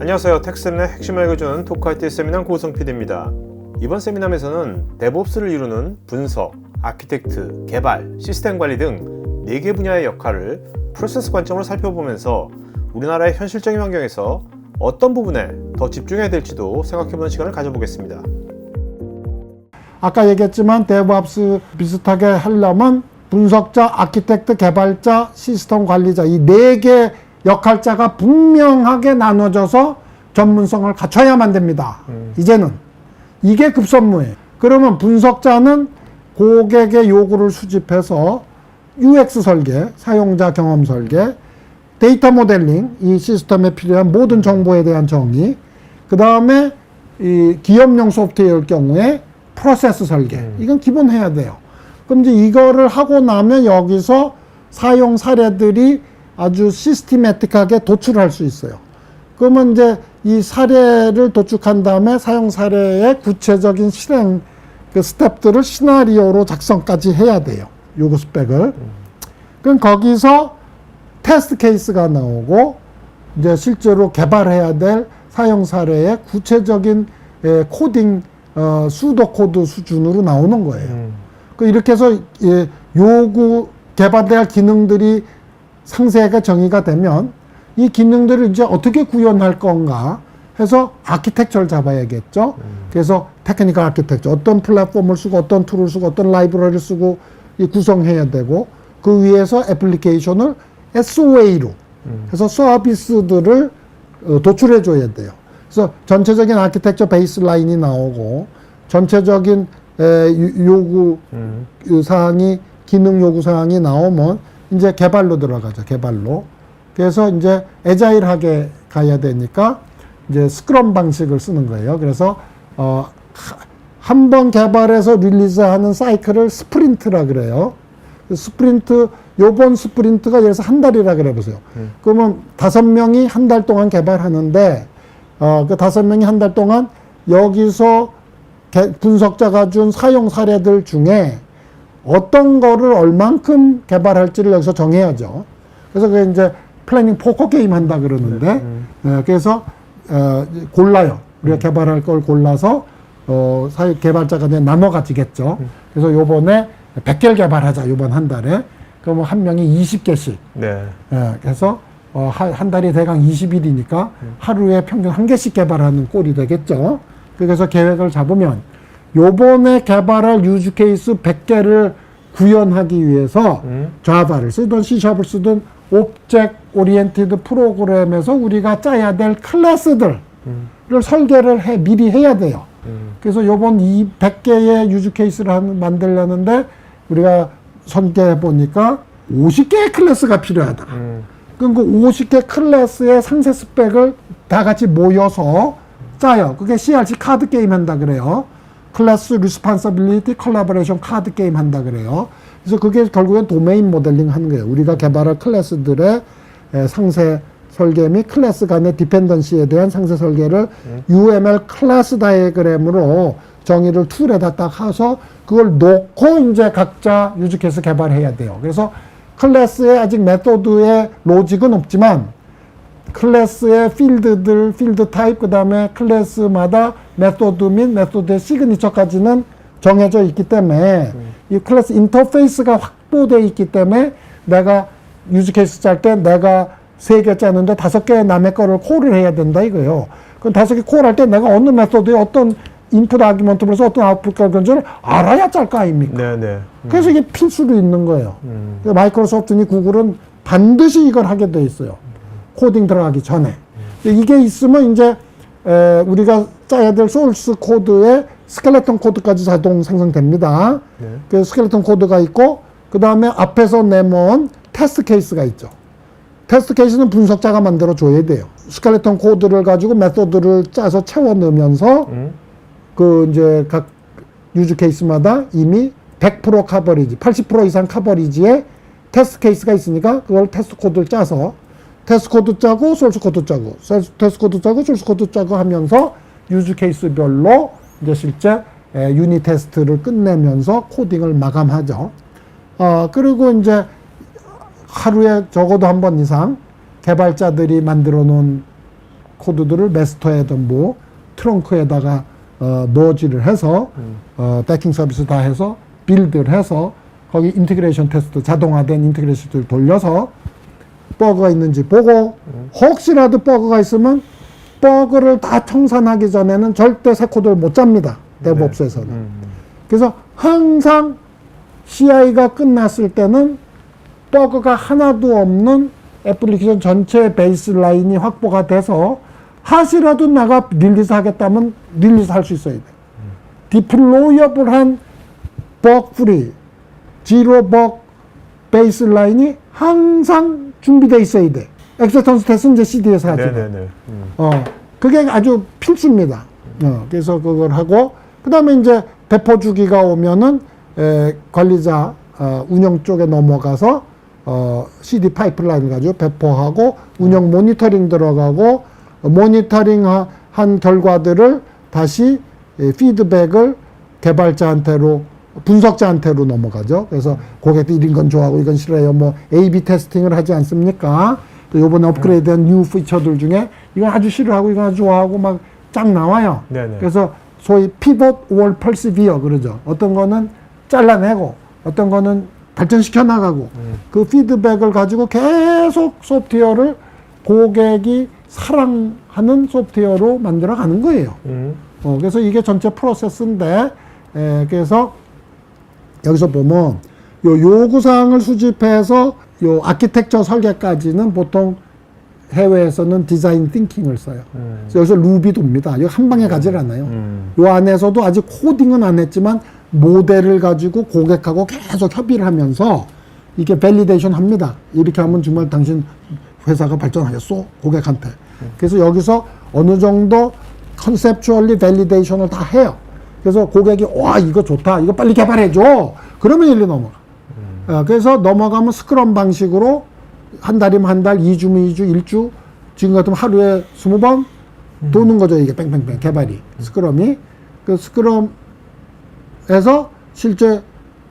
안녕하세요. 텍스랩의 핵심을 알려주는 토크아이티 세미나 고성 PD입니다. 이번 세미나에서는 데브옵스를 이루는 분석, 아키텍트, 개발, 시스템 관리 등 4개 분야의 역할을 프로세스 관점으로 살펴보면서 우리나라의 현실적인 환경에서 어떤 부분에 더 집중해야 될지도 생각해보는 시간을 가져보겠습니다. 아까 얘기했지만 데브옵스 비슷하게 하려면 분석자, 아키텍트, 개발자, 시스템 관리자 이 네 개 역할자가 분명하게 나눠져서 전문성을 갖춰야만 됩니다. 이제는 이게 급선무예요. 그러면 분석자는 고객의 요구를 수집해서 UX 설계, 사용자 경험 설계, 데이터 모델링, 이 시스템에 필요한 모든 정보에 대한 정의, 그 다음에 이 기업용 소프트웨어일 경우에 프로세스 설계. 이건 기본 해야 돼요. 그럼 이제 이거를 하고 나면 여기서 사용 사례들이 아주 시스테매틱하게 도출할 수 있어요. 그러면 이제 이 사례를 도축한 다음에 사용 사례의 구체적인 실행 그 스텝들을 시나리오로 작성까지 해야 돼요. 요구 스펙을. 그럼 거기서 테스트 케이스가 나오고 이제 실제로 개발해야 될 사용 사례의 구체적인 예, 코딩 어, 수도 코드 수준으로 나오는 거예요. 그 이렇게 해서 예, 요구 개발될 기능들이 상세하게 정의가 되면 이 기능들을 이제 어떻게 구현할 건가 해서 아키텍처를 잡아야겠죠. 그래서 테크니컬 아키텍처 어떤 플랫폼을 쓰고 어떤 툴을 쓰고 어떤 라이브러리를 쓰고 이 구성해야 되고 그 위에서 애플리케이션을 SOA로 해서 서비스들을 어, 도출해 줘야 돼요. 그래서 전체적인 아키텍처 베이스라인이 나오고 전체적인 에, 유- 요구 그 사항이 기능 요구 사항이 나오면 이제 개발로 들어가죠. 개발로. 그래서 이제 에자일하게 가야 되니까 이제 스크럼 방식을 쓰는 거예요. 그래서 어, 한 번 개발해서 릴리즈하는 사이클을 스프린트라 그래요. 그 스프린트 요번 스프린트가 예를 들어서 한 달이라 그래 보세요. 그러면 다섯 명이 한 달 동안 개발하는데 어, 그 다섯 명이 한 달 동안 여기서 개- 분석자가 준 사용 사례들 중에 어떤 거를 얼만큼 개발할지를 여기서 정해야죠. 그래서 그 이제 플래닝 포커 게임 한다 그러는데, 네, 그래서 어, 골라요. 우리가 개발할 걸 골라서 어, 사회 개발자가 이제 나눠 가지겠죠. 그래서 요번에 100개를 개발하자. 요번 한 달에. 그러면 한 명이 20개씩. 네. 예, 그래서 어, 한, 한 달이 대강 20일이니까 하루에 평균 한 개씩 개발하는 꼴이 되겠죠. 그래서 계획을 잡으면 요번에 개발할 유즈 케이스 100개를 구현하기 위해서 자바를 쓰든 C샵을 쓰든 옵젝 오리엔티드 프로그램에서 우리가 짜야 될 클래스들을 설계를 해 미리 해야 돼요. 그래서 요번 이 100개의 유즈 케이스를 한, 만들려는데 우리가 설계해 보니까 50개의 클래스가 필요하다. 그럼 그 50개 클래스의 상세 스펙을 다 같이 모여서 짜요. 그게 CRC 카드 게임 한다 그래요. 클래스 리스판서빌리티 컬라보레이션 카드 게임 한다 그래요. 그래서 그게 결국엔 도메인 모델링 하는 거예요. 우리가 개발할 클래스들의 에, 상세 설계 및 클래스 간의 디펜던시에 대한 상세 설계를 UML 클래스 다이어그램으로 정의를 툴에다 딱 해서 그걸 놓고 이제 각자 유즈케이스 개발해야 돼요. 그래서 클래스에 아직 메소드의 로직은 없지만 클래스의 필드들, 필드 타입, 그 다음에 클래스마다 메소드 및 메소드의 시그니처까지는 정해져 있기 때문에 이 클래스 인터페이스가 확보되어 있기 때문에 내가 유즈 케이스 짤 때 내가 세 개 짜는데 다섯 개 남의 거를 콜을 해야 된다 이거예요. 그럼 다섯 개 콜할 때 내가 어느 메소드에 어떤 인풋 아규먼트로서 어떤 아웃풋 건지를 알아야 짤 거 아닙니까? 네, 네. 그래서 이게 필수로 있는 거예요. 음. 그 마이크로소프트니 구글은 반드시 이걸 하게 돼 있어요. 코딩 들어가기 전에. 이게 있으면 이제 에, 우리가 짜야 될 소스 코드에 스켈레톤 코드까지 자동 생성됩니다. 네. 그 스켈레톤 코드가 있고 그 다음에 앞에서 내몬 테스트 케이스가 있죠. 테스트 케이스는 분석자가 만들어 줘야 돼요. 스켈레톤 코드를 가지고 메소드를 짜서 채워 넣으면서 음. 그 이제 각 유즈 케이스마다 이미 100% 커버리지, 80% 이상 커버리지에 테스트 케이스가 있으니까 그걸 테스트 코드를 짜서 테스트 코드 짜고 소스 코드 짜고 소스- 테스트 코드 짜고 소스 코드 짜고 하면서 유즈 케이스별로 이제 실제 에, 유닛 테스트를 끝내면서 코딩을 마감하죠. 어, 그리고 이제 하루에 적어도 한 번 이상 개발자들이 만들어 놓은 코드들을 메스터에 전부 트렁크에다가 어, 넣어지를 해서 어, 백킹 서비스 다 해서 빌드를 해서 거기 인테그레이션 테스트 자동화된 인테그레이션 테스트를 돌려서 버그가 있는지 보고 혹시라도 버그가 있으면 버그를 다 청산하기 전에는 절대 새 코드를 못 잡니다. 데브옵스에서는. 음. 그래서 항상 CI가 끝났을 때는 버그가 하나도 없는 애플리케이션 전체 베이스 라인이 확보가 돼서 하시라도 나가 릴리즈 하겠다면 릴리즈 할수 있어야 돼. 디플로이어블한 버그 프리, 지로 버그 베이스 라인이 항상 준비돼 있어야 돼. 엑세턴스 테스트는 이제 CD에서 하죠. 네네네. 음. 어, 그게 아주 필수입니다. 어, 그래서 그걸 하고, 그 다음에 이제 배포 주기가 오면은, 에, 관리자, 어, 운영 쪽에 넘어가서, 어, CD 파이프라인을 가지고 배포하고, 운영 모니터링 들어가고, 어, 모니터링 하- 한 결과들을 다시 에, 피드백을 개발자한테로, 분석자한테로 넘어가죠. 그래서 고객도 이런 건 좋아하고 이건 싫어요. 뭐, A-B 테스팅을 하지 않습니까? 또 요번에 업그레이드한 뉴 피처들 중에 이건 아주 싫어하고 이건 아주 좋아하고 막 쫙 나와요. 네네. 그래서 소위 pivot or persevere 그러죠. 어떤 거는 잘라내고 어떤 거는 발전시켜 나가고 그 피드백을 가지고 계속 소프트웨어를 고객이 사랑하는 소프트웨어로 만들어 가는 거예요. 음. 어, 그래서 이게 전체 프로세스인데, 에, 그래서 여기서 보면 요 요구사항을 수집해서 요 아키텍처 설계까지는 보통 해외에서는 디자인 띵킹을 써요. 음. 그래서 여기서 루비 돕니다. 이거 한 방에 가질 않아요. 음. 요 안에서도 아직 코딩은 안 했지만 모델을 가지고 고객하고 계속 협의를 하면서 이게 밸리데이션 합니다. 이렇게 하면 정말 당신 회사가 발전하겠소? 고객한테. 그래서 여기서 어느 정도 컨셉추얼리 밸리데이션을 다 해요. 그래서 고객이 와 이거 좋다. 이거 빨리 개발해줘. 그러면 일리 넘어가. 어, 그래서 넘어가면 스크럼 방식으로 한 달이면 한 달, 이주면이주일주 지금 같으면 하루에 스무 번 도는 거죠. 이게 뺑뺑뺑 개발이. 스크럼이. 그 스크럼에서 실제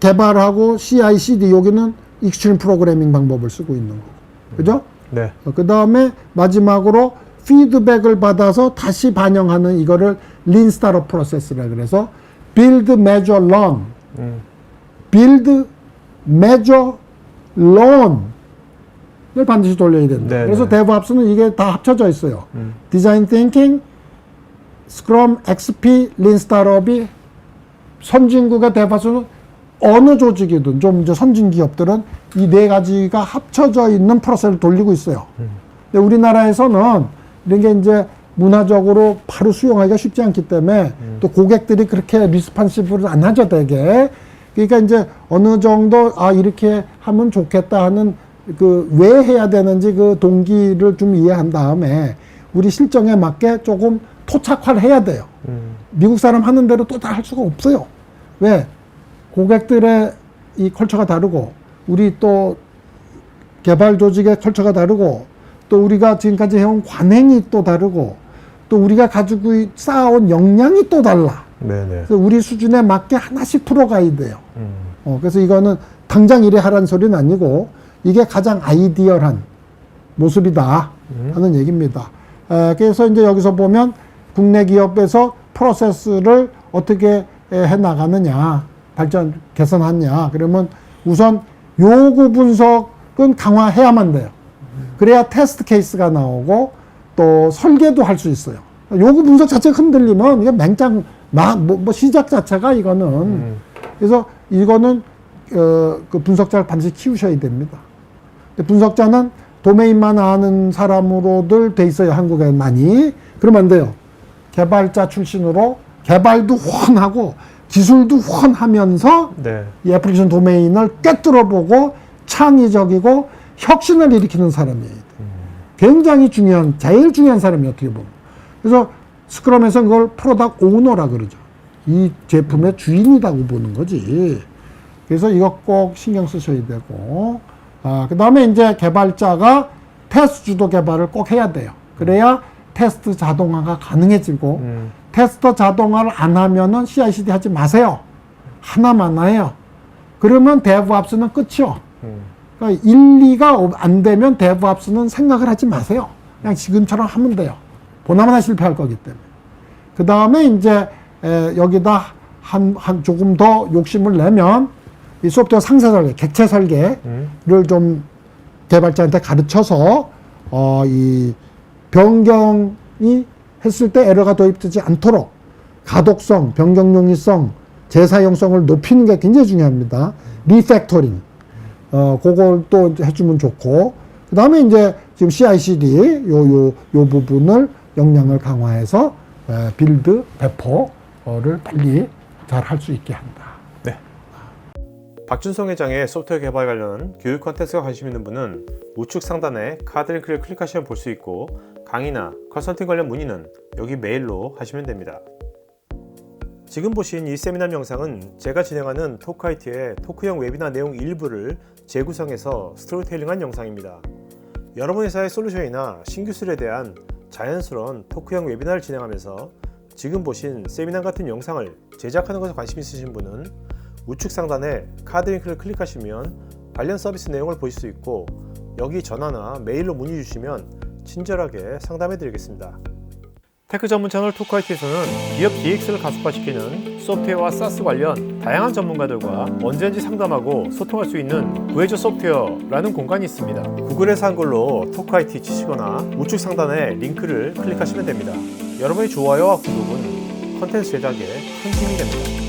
개발하고 CI, CD 여기는 익스트림 프로그래밍 방법을 쓰고 있는 거고. 그죠? 네. 그 다음에 마지막으로 피드백을 받아서 다시 반영하는 이거를 린 스타트업 프로세스라 그래서 build, measure, learn. 음. build, measure, learn을 반드시 돌려야 된다. 네네. 그래서 DevOps는 이게 다 합쳐져 있어요. 음. 디자인 띵킹, 스크럼, XP, 린 스타트업이 선진국의 DevOps는 어느 조직이든 좀 이제 선진 기업들은 이 네 가지가 합쳐져 있는 프로세스를 돌리고 있어요. 근데 우리나라에서는 이런 게 이제 문화적으로 바로 수용하기가 쉽지 않기 때문에 또 고객들이 그렇게 리스판시브를 안 하죠, 되게. 그러니까 이제 어느 정도 아 이렇게 하면 좋겠다 하는 그 왜 해야 되는지 그 동기를 좀 이해한 다음에 우리 실정에 맞게 조금 토착화를 해야 돼요. 음. 미국 사람 하는 대로 또 다 할 수가 없어요. 왜? 고객들의 이 컬처가 다르고 우리 또 개발 조직의 컬처가 다르고 또 우리가 지금까지 해온 관행이 또 다르고 또 우리가 가지고 이- 쌓아온 역량이 또 달라. 네네. 그래서 우리 수준에 맞게 하나씩 풀어가야 돼요. 음. 어, 그래서 이거는 당장 이래 하라는 소리는 아니고 이게 가장 아이디얼한 모습이다 하는 얘기입니다. 에, 그래서 이제 여기서 보면 국내 기업에서 프로세스를 어떻게 에, 해 나가느냐, 발전 개선하냐. 그러면 우선 요구 분석은 강화해야만 돼요. 그래야 테스트 케이스가 나오고 또 설계도 할 수 있어요. 요구 분석 자체가 흔들리면 이게 맹장 막 뭐, 뭐 시작 자체가 이거는 음. 그래서 이거는 어, 그 분석자를 반드시 키우셔야 됩니다. 분석자는 도메인만 아는 사람으로들 돼 있어요. 한국에 많이. 그러면 안 돼요. 개발자 출신으로 개발도 훤하고 기술도 훤하면서 네. 이 애플리케이션 도메인을 꿰뚫어보고 창의적이고 혁신을 일으키는 사람이에요. 굉장히 중요한, 제일 중요한 사람이 어떻게 보면. 그래서 스크럼에서 그걸 프로덕 오너라 그러죠. 이 제품의 주인이라고 보는 거지. 그래서 이거 꼭 신경 쓰셔야 되고, 아, 그 다음에 이제 개발자가 테스트 주도 개발을 꼭 해야 돼요. 그래야 테스트 자동화가 가능해지고, 음. 테스터 자동화를 안 하면은 CI/CD 하지 마세요. 하나만 해요. 그러면 데브합스는 끝이요. 음. 그러니까 1, 2가 안 되면 데브합스는 생각을 하지 마세요. 그냥 지금처럼 하면 돼요. 보나마나 실패할 거기 때문에. 그 다음에 이제 에, 여기다 한, 한 조금 더 욕심을 내면 이 소프트웨어 상세 설계, 객체 설계를 좀 개발자한테 가르쳐서 어, 이 변경이 했을 때 에러가 도입되지 않도록 가독성, 변경 용이성, 재사용성을 높이는 게 굉장히 중요합니다. 리팩토링. 어, 그걸 또 해주면 좋고. 그 다음에 이제 지금 CI/CD 요, 요, 요 부분을 역량을 강화해서 에, 빌드, 배포를 빨리 잘 할 수 있게 한다. 박준성 회장의 소프트웨어 개발 관련 교육 컨텐츠가 관심 있는 분은 우측 상단에 카드 링크를 클릭하시면 볼 수 있고 강의나 컨설팅 관련 문의는 여기 메일로 하시면 됩니다. 지금 보신 이 세미나 영상은 제가 진행하는 토크아이티의 토크형 웨비나 내용 일부를 재구성해서 스토리텔링한 영상입니다. 여러분 회사의 솔루션이나 신기술에 대한 자연스러운 토크형 웨비나를 진행하면서 지금 보신 세미나 같은 영상을 제작하는 것에 관심 있으신 분은 우측 상단에 카드 링크를 클릭하시면 관련 서비스 내용을 보실 수 있고 여기 전화나 메일로 문의 주시면 친절하게 상담해 드리겠습니다. 테크 전문 채널 토크아이티에서는 기업 DX를 가속화시키는 소프트웨어와 사스 관련 다양한 전문가들과 언제든지 상담하고 소통할 수 있는 구해줘 소프트웨어라는 공간이 있습니다. 구글에서 한글로 토크아이티 치시거나 우측 상단에 링크를 클릭하시면 됩니다. 여러분의 좋아요와 구독은 컨텐츠 제작에 큰 힘이 됩니다.